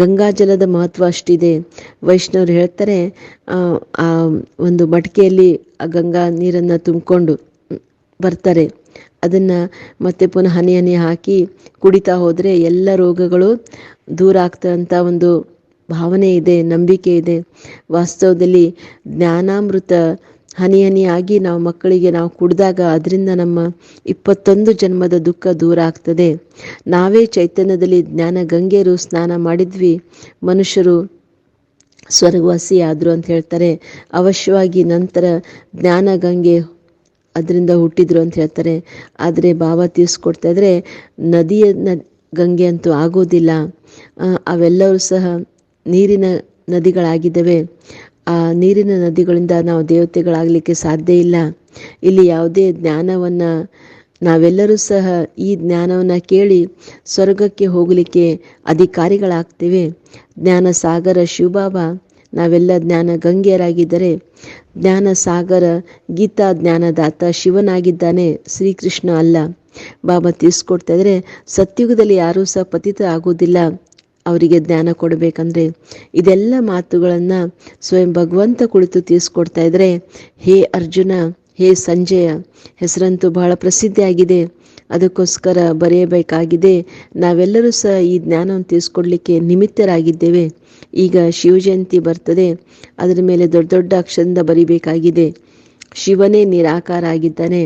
Speaker 1: ಗಂಗಾ ಜಲದ ಮಹತ್ವ ಅಷ್ಟಿದೆ. ವೈಷ್ಣವರು ಹೇಳ್ತಾರೆ, ಆ ಒಂದು ಮಟಕೆಯಲ್ಲಿ ಆ ಗಂಗಾ ನೀರನ್ನು ತುಂಬಿಕೊಂಡು ಬರ್ತಾರೆ. ಅದನ್ನು ಮತ್ತೆ ಪುನಃ ಹನಿ ಹನಿ ಹಾಕಿ ಕುಡಿತಾ ಹೋದರೆ ಎಲ್ಲ ರೋಗಗಳು ದೂರ ಆಗ್ತಂತ ಒಂದು ಭಾವನೆ ಇದೆ, ನಂಬಿಕೆ ಇದೆ. ವಾಸ್ತವದಲ್ಲಿ ಜ್ಞಾನಾಮೃತ ಹನಿ ಹನಿಯಾಗಿ ನಾವು ಮಕ್ಕಳಿಗೆ ನಾವು ಕುಡಿದಾಗ ಅದರಿಂದ ನಮ್ಮ ಇಪ್ಪತ್ತೊಂದು ಜನ್ಮದ ದುಃಖ ದೂರ ಆಗ್ತದೆ. ನಾವೇ ಚೈತನ್ಯದಲ್ಲಿ ಜ್ಞಾನ ಗಂಗೆಯರು ಸ್ನಾನ ಮಾಡಿದ್ವಿ. ಮನುಷ್ಯರು ಸ್ವರ್ಗವಾಸಿ ಆದರು ಅಂತ ಹೇಳ್ತಾರೆ. ಅವಶ್ಯವಾಗಿ ನಂತರ ಜ್ಞಾನ ಗಂಗೆ ಅದರಿಂದ ಹುಟ್ಟಿದ್ರು ಅಂತ ಹೇಳ್ತಾರೆ. ಆದರೆ ಬಾಬಾ ತಿಳಿಸ್ಕೊಡ್ತಾ ಇದ್ರೆ ನದಿಯ ಗಂಗೆ ಅಂತೂ ಆಗೋದಿಲ್ಲ. ಅವೆಲ್ಲವೂ ಸಹ ನೀರಿನ ನದಿಗಳಾಗಿದ್ದಾವೆ. ಆ ನೀರಿನ ನದಿಗಳಿಂದ ನಾವು ದೇವತೆಗಳಾಗಲಿಕ್ಕೆ ಸಾಧ್ಯ ಇಲ್ಲ. ಇಲ್ಲಿ ಯಾವುದೇ ಜ್ಞಾನವನ್ನು ನಾವೆಲ್ಲರೂ ಸಹ ಈ ಜ್ಞಾನವನ್ನು ಕೇಳಿ ಸ್ವರ್ಗಕ್ಕೆ ಹೋಗಲಿಕ್ಕೆ ಅಧಿಕಾರಿಗಳಾಗ್ತೇವೆ. ಜ್ಞಾನ ಸಾಗರ ಶಿವಬಾಬಾ, ನಾವೆಲ್ಲ ಜ್ಞಾನ ಗಂಗೆಯರಾಗಿದ್ದರೆ, ಜ್ಞಾನ ಸಾಗರ ಗೀತಾ ಜ್ಞಾನದಾತ ಶಿವನಾಗಿದ್ದಾನೆ, ಶ್ರೀಕೃಷ್ಣ ಅಲ್ಲ. ಬಾಬಾ ತಿಳಿಸ್ಕೊಡ್ತಾ ಇದ್ರೆ ಸತ್ಯುಗದಲ್ಲಿ ಯಾರೂ ಸಹ ಪತಿತ ಆಗೋದಿಲ್ಲ. ಅವರಿಗೆ ಜ್ಞಾನ ಕೊಡಬೇಕಂದ್ರೆ ಇದೆಲ್ಲ ಮಾತುಗಳನ್ನು ಸ್ವಯಂ ಭಗವಂತ ಕುಳಿತು ತಿಳಿಸ್ಕೊಡ್ತಾ ಇದ್ರೆ, ಹೇ ಅರ್ಜುನ, ಹೇ ಸಂಜಯ, ಹೆಸರಂತೂ ಬಹಳ ಪ್ರಸಿದ್ಧಿಯಾಗಿದೆ ಅದಕ್ಕೋಸ್ಕರ ಬರೆಯಬೇಕಾಗಿದೆ. ನಾವೆಲ್ಲರೂ ಸಹ ಈ ಜ್ಞಾನವನ್ನು ತಿಳಿಸ್ಕೊಡ್ಲಿಕ್ಕೆ ನಿಮಿತ್ತರಾಗಿದ್ದೇವೆ. ಈಗ ಶಿವಜಯಂತಿ ಬರ್ತದೆ. ಅದರ ಮೇಲೆ ದೊಡ್ಡ ದೊಡ್ಡ ಅಕ್ಷರದಿಂದ ಬರಿಬೇಕಾಗಿದೆ. ಶಿವನೇ ನಿರಾಕಾರ ಆಗಿದ್ದಾನೆ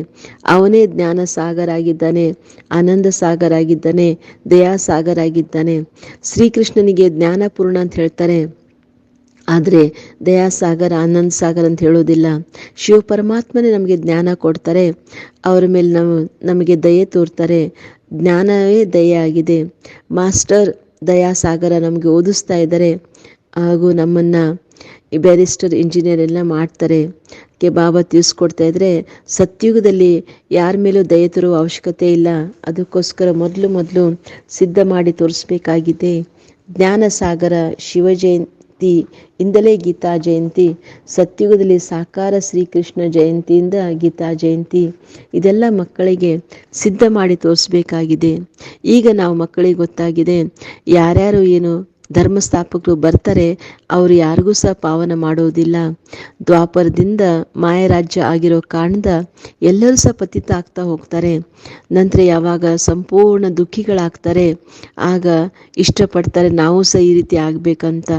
Speaker 1: ಅವನೇ ಜ್ಞಾನ ಸಾಗರ ಆಗಿದ್ದಾನೆ ಆನಂದ ಸಾಗರ ಆಗಿದ್ದಾನೆ ದಯಾ ಸಾಗರ ಆಗಿದ್ದಾನೆ ಶ್ರೀಕೃಷ್ಣನಿಗೆ ಜ್ಞಾನಪೂರ್ಣ ಅಂತ ಹೇಳ್ತಾರೆ. ಆದರೆ ದಯಾಸಾಗರ ಆನಂದ ಸಾಗರ ಅಂತ ಹೇಳೋದಿಲ್ಲ. ಶಿವ ಪರಮಾತ್ಮನೇ ನಮಗೆ ಜ್ಞಾನ ಕೊಡ್ತಾರೆ, ಅವರ ಮೇಲೆ ನಾವು ನಮಗೆ ದಯೆ ತೋರ್ತಾರೆ. ಜ್ಞಾನವೇ ದಯೆ ಆಗಿದೆ. ಮಾಸ್ಟರ್ ದಯಾಸಾಗರ ನಮಗೆ ಓದಿಸ್ತಾ ಇದ್ದಾರೆ. ಹಾಗೂ ನಮ್ಮನ್ನು ಬ್ಯಾರಿಸ್ಟರ್ ಇಂಜಿನಿಯರ್ ಎಲ್ಲ ಮಾಡ್ತಾರೆ. ಕೆ ಬಾಬಾ ತಿಳಿಸ್ಕೊಡ್ತಾ ಇದ್ರೆ ಸತ್ಯುಗದಲ್ಲಿ ಯಾರ ಮೇಲೂ ದಯ ತರುವ ಅವಶ್ಯಕತೆ ಇಲ್ಲ. ಅದಕ್ಕೋಸ್ಕರ ಮೊದಲು ಮೊದಲು ಸಿದ್ಧ ಮಾಡಿ ತೋರಿಸ್ಬೇಕಾಗಿದೆ. ಜ್ಞಾನ ಸಾಗರ, ಶಿವ ಜಯಂತಿ, ಇಂದಲೇ ಗೀತಾ ಜಯಂತಿ, ಸತ್ಯುಗದಲ್ಲಿ ಸಾಕಾರ ಶ್ರೀಕೃಷ್ಣ ಜಯಂತಿಯಿಂದ ಗೀತಾ ಜಯಂತಿ. ಇದೆಲ್ಲ ಮಕ್ಕಳಿಗೆ ಸಿದ್ಧ ಮಾಡಿ ತೋರಿಸ್ಬೇಕಾಗಿದೆ. ಈಗ ನಾವು ಮಕ್ಕಳಿಗೆ ಗೊತ್ತಾಗಿದೆ, ಯಾರ್ಯಾರು ಏನು ಧರ್ಮಸ್ಥಾಪಕರು ಬರ್ತಾರೆ, ಅವರು ಯಾರಿಗೂ ಸಹ ಪಾವನ ಮಾಡುವುದಿಲ್ಲ ದ್ವಾಪರದಿಂದ ಮಾಯರಾಜ್ಯ ಆಗಿರೋ ಕಾರಣದ ಎಲ್ಲರೂ ಸಹ ಪತಿತ ಆಗ್ತಾ ಹೋಗ್ತಾರೆ. ನಂತರ ಯಾವಾಗ ಸಂಪೂರ್ಣ ದುಃಖಿಗಳಾಗ್ತಾರೆ, ಆಗ ಇಷ್ಟಪಡ್ತಾರೆ, ನಾವು ಸಹ ಈ ರೀತಿ ಆಗಬೇಕಂತ.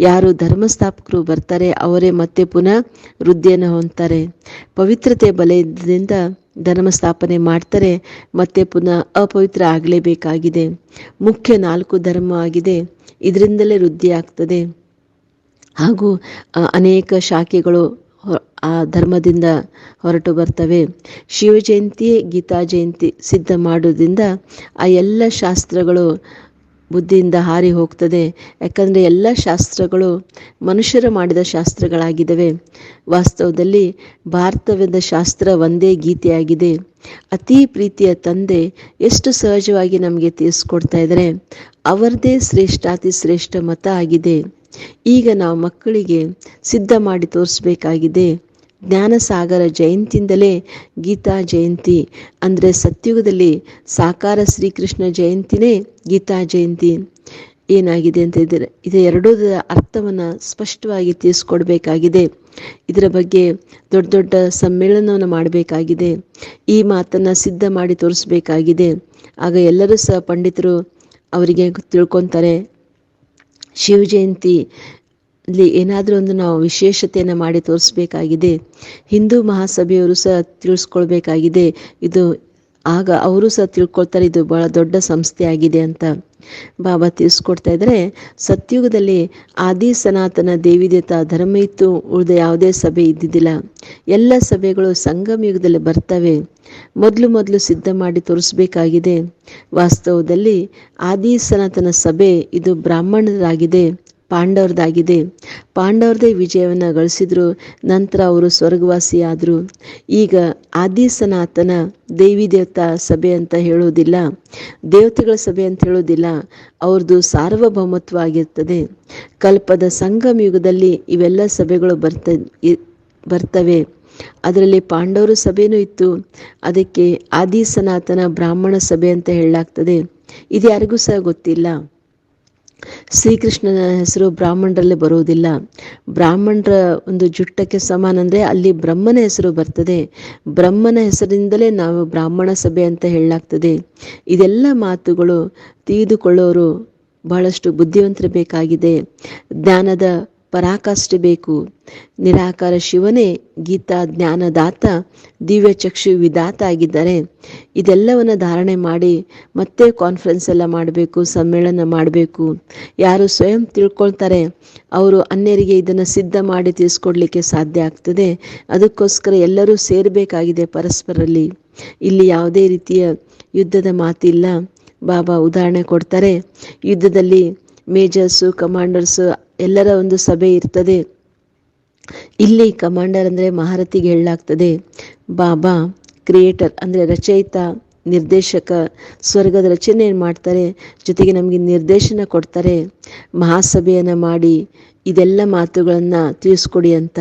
Speaker 1: ಯಾರು ಧರ್ಮಸ್ಥಾಪಕರು ಬರ್ತಾರೆ, ಅವರೇ ಮತ್ತೆ ಪುನಃ ವೃದ್ಧಿಯನ್ನು ಹೊಂದ್ತಾರೆ. ಪವಿತ್ರತೆ ಬಲಯದಿಂದ ಧರ್ಮ ಸ್ಥಾಪನೆ ಮಾಡ್ತಾರೆ ಮತ್ತೆ ಪುನಃ ಅಪವಿತ್ರ ಆಗಲೇಬೇಕಾಗಿದೆ. ಮುಖ್ಯ ನಾಲ್ಕು ಧರ್ಮ ಆಗಿದೆ. ಇದರಿಂದಲೇ ವೃದ್ಧಿ ಆಗ್ತದೆ. ಹಾಗೂ ಅನೇಕ ಶಾಖೆಗಳು ಆ ಧರ್ಮದಿಂದ ಹೊರಟು ಬರ್ತವೆ. ಶಿವ ಜಯಂತಿಯೇ ಗೀತಾ ಜಯಂತಿ ಸಿದ್ಧ ಮಾಡೋದ್ರಿಂದ ಆ ಎಲ್ಲ ಶಾಸ್ತ್ರಗಳು ಬುದ್ಧಿಯಿಂದ ಹಾರಿ ಹೋಗ್ತದೆ. ಯಾಕಂದರೆ ಎಲ್ಲ ಶಾಸ್ತ್ರಗಳು ಮನುಷ್ಯರು ಮಾಡಿದ ಶಾಸ್ತ್ರಗಳಾಗಿದ್ದಾವೆ. ವಾಸ್ತವದಲ್ಲಿ ಭಾರತದ ಶಾಸ್ತ್ರ ಒಂದೇ ಗೀತೆಯಾಗಿದೆ. ಅತಿ ಪ್ರೀತಿಯ ತಂದೆ ಎಷ್ಟು ಸಹಜವಾಗಿ ನಮಗೆ ತಿಳಿಸ್ಕೊಡ್ತಾ ಇದ್ದಾರೆ. ಅವರದೇ ಶ್ರೇಷ್ಠಾತಿ ಶ್ರೇಷ್ಠ ಮತ ಆಗಿದೆ. ಈಗ ನಾವು ಮಕ್ಕಳಿಗೆ ಸಿದ್ಧ ಮಾಡಿ ತೋರಿಸ್ಬೇಕಾಗಿದೆ. ಜ್ಞಾನಸಾಗರ ಜಯಂತಿಯಿಂದಲೇ ಗೀತಾ ಜಯಂತಿ, ಅಂದರೆ ಸತ್ಯುಗದಲ್ಲಿ ಸಾಕಾರ ಶ್ರೀಕೃಷ್ಣ ಜಯಂತಿನೇ ಗೀತಾ ಜಯಂತಿ. ಏನಾಗಿದೆ ಅಂತ ಇದ್ದಾರೆ ಇದು ಎರಡೂ ಅರ್ಥವನ್ನು ಸ್ಪಷ್ಟವಾಗಿ ತಿಳಿಸ್ಕೊಡ್ಬೇಕಾಗಿದೆ. ಇದರ ಬಗ್ಗೆ ದೊಡ್ಡ ದೊಡ್ಡ ಸಮ್ಮೇಳನವನ್ನು ಮಾಡಬೇಕಾಗಿದೆ. ಈ ಮಾತನ್ನು ಸಿದ್ಧ ಮಾಡಿ ತೋರಿಸ್ಬೇಕಾಗಿದೆ. ಆಗ ಎಲ್ಲರೂ ಸಹ ಪಂಡಿತರು ಅವರಿಗೆ ತಿಳ್ಕೊತಾರೆ, ಶಿವ ಜಯಂತಿ ಇಲ್ಲಿ ಏನಾದರೂ ಒಂದು ನಾವು ವಿಶೇಷತೆಯನ್ನು ಮಾಡಿ ತೋರಿಸ್ಬೇಕಾಗಿದೆ. ಹಿಂದೂ ಮಹಾಸಭೆಯವರು ಸಹ ತಿಳಿಸ್ಕೊಳ್ಬೇಕಾಗಿದೆ. ಇದು ಆಗ ಅವರು ಸಹ ತಿಳ್ಕೊಳ್ತಾರೆ, ಇದು ಬಹಳ ದೊಡ್ಡ ಸಂಸ್ಥೆ ಆಗಿದೆ ಅಂತ ಬಾಬಾ ತಿಳಿಸ್ಕೊಡ್ತಾ ಇದ್ದಾರೆ. ಸತ್ಯುಗದಲ್ಲಿ ಆದಿ ಸನಾತನ ದೇವಿದೇತ ಧರ್ಮ ಇತ್ತು ಉಳಿದ ಯಾವುದೇ ಸಭೆ ಇದ್ದಿದ್ದಿಲ್ಲ. ಎಲ್ಲ ಸಭೆಗಳು ಸಂಗಮ ಯುಗದಲ್ಲಿ ಬರ್ತವೆ. ಮೊದಲು ಮೊದಲು ಸಿದ್ಧ ಮಾಡಿ ತೋರಿಸ್ಬೇಕಾಗಿದೆ. ವಾಸ್ತವದಲ್ಲಿ ಆದಿ ಸನಾತನ ಸಭೆ ಇದು ಬ್ರಾಹ್ಮಣರಾಗಿದೆ. ಪಾಂಡವ್ರದಾಗಿದೆ. ಪಾಂಡವ್ರದೇ ವಿಜಯವನ್ನು ಗಳಿಸಿದ್ರು, ನಂತರ ಅವರು ಸ್ವರ್ಗವಾಸಿಯಾದರು. ಈಗ ಆದಿ ಸನಾತನ ದೇವಿ ದೇವತಾ ಸಭೆ ಅಂತ ಹೇಳೋದಿಲ್ಲ ದೇವತೆಗಳ ಸಭೆ ಅಂತ ಹೇಳೋದಿಲ್ಲ ಅವ್ರದ್ದು ಸಾರ್ವಭೌಮತ್ವ ಆಗಿರ್ತದೆ ಕಲ್ಪದ ಸಂಗಮ ಯುಗದಲ್ಲಿ ಇವೆಲ್ಲ ಸಭೆಗಳು ಬರ್ತ ಬರ್ತವೆ. ಅದರಲ್ಲಿ ಪಾಂಡವರ ಸಭೆನೂ ಇತ್ತು. ಅದಕ್ಕೆ ಆದಿ ಸನಾತನ ಬ್ರಾಹ್ಮಣ ಸಭೆ ಅಂತ ಹೇಳಲಾಗ್ತದೆ. ಇದು ಯಾರಿಗೂ ಸಹ ಗೊತ್ತಿಲ್ಲ. ಶ್ರೀಕೃಷ್ಣನ ಹೆಸರು ಬ್ರಾಹ್ಮಣರಲ್ಲಿ ಬರುವುದಿಲ್ಲ. ಬ್ರಾಹ್ಮಣರ ಒಂದು ಜುಟ್ಟಕ್ಕೆ ಸಮಾನ ಅಂದರೆ ಅಲ್ಲಿ ಬ್ರಹ್ಮನ ಹೆಸರು ಬರ್ತದೆ. ಬ್ರಹ್ಮನ ಹೆಸರಿಂದಲೇ ನಾವು ಬ್ರಾಹ್ಮಣ ಸಭೆ ಅಂತ ಹೇಳಲಾಗ್ತದೆ. ಇದೆಲ್ಲ ಮಾತುಗಳು ತಿಳಿದುಕೊಳ್ಳೋರು ಬಹಳಷ್ಟು ಬುದ್ಧಿವಂತರ ಬೇಕಾಗಿದೆ. ಜ್ಞಾನದ ಪರಾಕಾಷ್ಠೆ ಬೇಕು. ನಿರಾಕಾರ ಶಿವನೇ ಗೀತಾ ಜ್ಞಾನದಾತ, ದಿವ್ಯ ಚಕ್ಷು ವಿಧಾತ ಆಗಿದ್ದಾರೆ. ಇದೆಲ್ಲವನ್ನು ಧಾರಣೆ ಮಾಡಿ ಮತ್ತೆ ಕಾನ್ಫರೆನ್ಸ್ ಎಲ್ಲ ಮಾಡಬೇಕು, ಸಮ್ಮೇಳನ ಮಾಡಬೇಕು. ಯಾರು ಸ್ವಯಂ ತಿಳ್ಕೊಳ್ತಾರೆ, ಅವರು ಅನ್ಯರಿಗೆ ಇದನ್ನು ಸಿದ್ಧ ಮಾಡಿ ತಿಳಿಸ್ಕೊಡ್ಲಿಕ್ಕೆ ಸಾಧ್ಯ ಆಗ್ತದೆ. ಅದಕ್ಕೋಸ್ಕರ ಎಲ್ಲರೂ ಸೇರಬೇಕಾಗಿದೆ ಪರಸ್ಪರಲ್ಲಿ. ಇಲ್ಲಿ ಯಾವುದೇ ರೀತಿಯ ಯುದ್ಧದ ಮಾತಿಲ್ಲ. ಬಾಬಾ ಉದಾಹರಣೆ ಕೊಡ್ತಾರೆ, ಯುದ್ಧದಲ್ಲಿ ಮೇಜರ್ಸು, ಕಮಾಂಡರ್ಸು ಎಲ್ಲರ ಒಂದು ಸಭೆ ಇರ್ತದೆ. ಇಲ್ಲಿ ಕಮಾಂಡರ್ ಅಂದರೆ ಮಹಾರಥಿಗೆ ಹೇಳಲಾಗ್ತದೆ. ಬಾಬಾ, ಕ್ರಿಯೇಟರ್ ಅಂದರೆ ರಚಯಿತ, ನಿರ್ದೇಶಕ, ಸ್ವರ್ಗದ ರಚನೆ ಮಾಡ್ತಾರೆ? ಜೊತೆಗೆ ನಮಗೆ ನಿರ್ದೇಶನ ಕೊಡ್ತಾರೆ. ಮಹಾಸಭೆಯನ್ನು ಮಾಡಿ ಇದೆಲ್ಲ ಮಾತುಗಳನ್ನು ತಿಳಿಸ್ಕೊಡಿ ಅಂತ.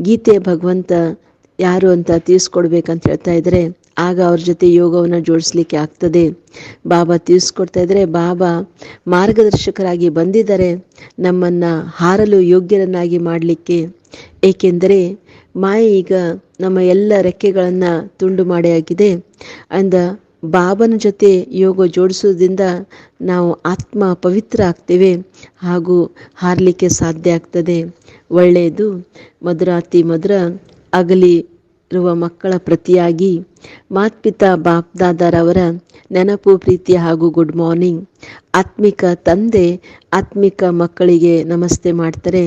Speaker 1: ಗೀತೆ ಭಗವಂತ ಯಾರು ಅಂತ ತಿಳಿಸ್ಕೊಡ್ಬೇಕಂತ ಹೇಳ್ತಾ ಇದ್ದಾರೆ ಆಗ ಅವ್ರ ಜೊತೆ ಯೋಗವನ್ನು ಜೋಡಿಸ್ಲಿಕ್ಕೆ ಆಗ್ತದೆ. ಬಾಬಾ ತಿಳಿಸ್ಕೊಡ್ತಾ ಇದ್ರೆ ಬಾಬಾ ಮಾರ್ಗದರ್ಶಕರಾಗಿ ಬಂದಿದ್ದಾರೆ. ನಮ್ಮನ್ನು ಹಾರಲು ಯೋಗ್ಯರನ್ನಾಗಿ ಮಾಡಲಿಕ್ಕೆ. ಏಕೆಂದರೆ ಮಾಯ ಈಗ ನಮ್ಮ ಎಲ್ಲ ರೆಕ್ಕೆಗಳನ್ನು ತುಂಡು ಮಾಡಿಯಾಗಿದೆ ಅಂದ ಬಾಬನ ಜೊತೆ ಯೋಗ ಜೋಡಿಸೋದ್ರಿಂದ ನಾವು ಆತ್ಮ ಪವಿತ್ರ ಆಗ್ತೇವೆ ಹಾಗೂ ಹಾರಲಿಕ್ಕೆ ಸಾಧ್ಯ ಆಗ್ತದೆ. ಒಳ್ಳೆಯದು. ಮಧುರಾತಿ ಮಧುರ ಅಗಲಿ ಇರುವ ಮಕ್ಕಳ ಪ್ರತಿಯಾಗಿ ಮಾತ್ಪಿತಾ ಬಾಪ್ದಾದರವರ ನೆನಪು, ಪ್ರೀತಿ ಹಾಗೂ ಗುಡ್ ಮಾರ್ನಿಂಗ್ ಆತ್ಮಿಕ ತಂದೆ, ಆತ್ಮಿಕ ಮಕ್ಕಳಿಗೆ ನಮಸ್ತೆ ಮಾಡ್ತಾರೆ.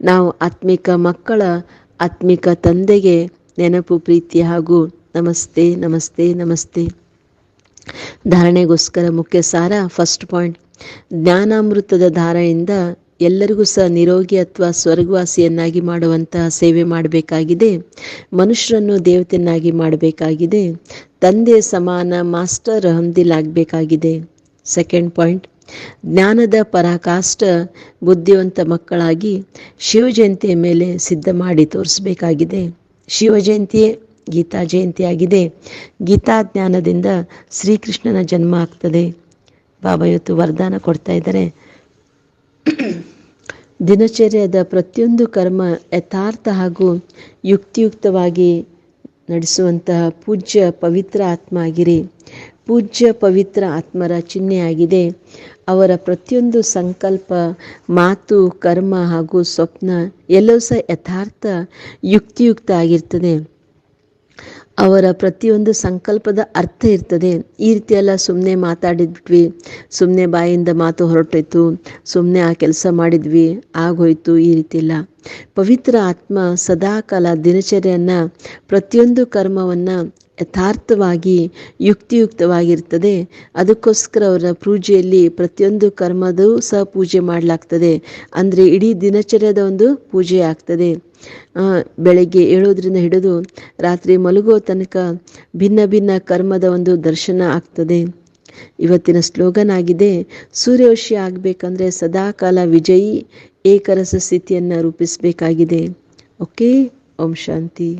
Speaker 1: ನಾವು ಆತ್ಮಿಕ ಮಕ್ಕಳ, ಆತ್ಮಿಕ ತಂದೆಗೆ ನೆನಪು, ಪ್ರೀತಿ ಹಾಗೂ ನಮಸ್ತೆ ನಮಸ್ತೆ ನಮಸ್ತೆ. ಧಾರಣೆಗೋಸ್ಕರ ಮುಖ್ಯ ಸಾರ ಫಸ್ಟ್ ಪಾಯಿಂಟ್ ಜ್ಞಾನಾಮೃತದ ಧಾರೆಯಿಂದ ಎಲ್ಲರಿಗೂ ಸಹ ನಿರೋಗಿ ಅಥವಾ ಸ್ವರ್ಗವಾಸಿಯನ್ನಾಗಿ ಮಾಡುವಂತಹ ಸೇವೆ ಮಾಡಬೇಕಾಗಿದೆ. ಮನುಷ್ಯರನ್ನು ದೇವತೆಯನ್ನಾಗಿ ಮಾಡಬೇಕಾಗಿದೆ. ತಂದೆ ಸಮಾನ, ಮಾಸ್ಟರ್ ಹೊಂದಿಲಾಗಬೇಕಾಗಿದೆ ಸೆಕೆಂಡ್ ಪಾಯಿಂಟ್, ಜ್ಞಾನದ ಪರಾಕಾಷ್ಟ ಬುದ್ಧಿವಂತ ಮಕ್ಕಳಾಗಿ ಶಿವಜಯಂತಿಯ ಮೇಲೆ ಸಿದ್ಧ ಮಾಡಿ ತೋರಿಸಬೇಕಾಗಿದೆ. ಶಿವಜಯಂತಿಯೇ ಗೀತಾ ಜಯಂತಿಯಾಗಿದೆ. ಗೀತಾ ಜ್ಞಾನದಿಂದ ಶ್ರೀಕೃಷ್ಣನ ಜನ್ಮ ಆಗ್ತದೆ. ಬಾಬಾ ಇವತ್ತು ವರದಾನ ಕೊಡ್ತಾ ಇದ್ದಾರೆ. ದಿನಚರ್ಯದ ಪ್ರತಿಯೊಂದು ಕರ್ಮ ಯಥಾರ್ಥ ಹಾಗೂ ಯುಕ್ತಿಯುಕ್ತವಾಗಿ ನಡೆಸುವಂತಹ ಪೂಜ್ಯ ಪವಿತ್ರ ಆತ್ಮ ಆಗಿರಿ. ಪೂಜ್ಯ ಪವಿತ್ರ ಆತ್ಮರ ಚಿಹ್ನೆಯಾಗಿದೆ. ಅವರ ಪ್ರತಿಯೊಂದು ಸಂಕಲ್ಪ, ಮಾತು, ಕರ್ಮ ಹಾಗೂ ಸ್ವಪ್ನ ಎಲ್ಲವೂ ಸಹ ಯಥಾರ್ಥ, ಯುಕ್ತಿಯುಕ್ತ ಆಗಿರ್ತದೆ. ಅವರ ಪ್ರತಿಯೊಂದು ಸಂಕಲ್ಪದ ಅರ್ಥ ಇರ್ತದೆ. ಈ ರೀತಿಯೆಲ್ಲ ಸುಮ್ಮನೆ ಮಾತಾಡಿದ್ವಿ. ಸುಮ್ಮನೆ ಬಾಯಿಂದ ಮಾತು ಹೊರಟೋಯ್ತು. ಸುಮ್ಮನೆ ಆ ಕೆಲಸ ಮಾಡಿದ್ವಿ. ಆಗೋಯ್ತು ಈ ರೀತಿ ಇಲ್ಲ ಪವಿತ್ರ ಆತ್ಮ ಸದಾಕಾಲ ದಿನಚರಿಯನ್ನು ಪ್ರತಿಯೊಂದು ಕರ್ಮವನ್ನು ಯಥಾರ್ಥವಾಗಿ ಯುಕ್ತಿಯುಕ್ತವಾಗಿರ್ತದೆ. ಅದಕ್ಕೋಸ್ಕರ ಅವರ ಪೂಜೆಯಲ್ಲಿ ಪ್ರತಿಯೊಂದು ಕರ್ಮದೂ ಸಹ ಪೂಜೆ ಮಾಡಲಾಗ್ತದೆ. ಅಂದರೆ ಇಡೀ ದಿನಚರ್ಯದ ಒಂದು ಪೂಜೆ ಆಗ್ತದೆ. ಬೆಳಗ್ಗೆ ಏಳೋದ್ರಿಂದ ಹಿಡಿದು ರಾತ್ರಿ ಮಲಗೋ ತನಕ ಭಿನ್ನ ಭಿನ್ನ ಕರ್ಮದ ಒಂದು ದರ್ಶನ ಆಗ್ತದೆ. ಇವತ್ತಿನ ಸ್ಲೋಗನ್ ಆಗಿದೆ, ಸೂರ್ಯವಶಿ ಆಗಬೇಕಂದ್ರೆ ಸದಾಕಾಲ ವಿಜಯಿ ಏಕರಸ ಸ್ಥಿತಿಯನ್ನು ರೂಪಿಸಬೇಕಾಗಿದೆ. ಓಕೆ, ಓಂ ಶಾಂತಿ.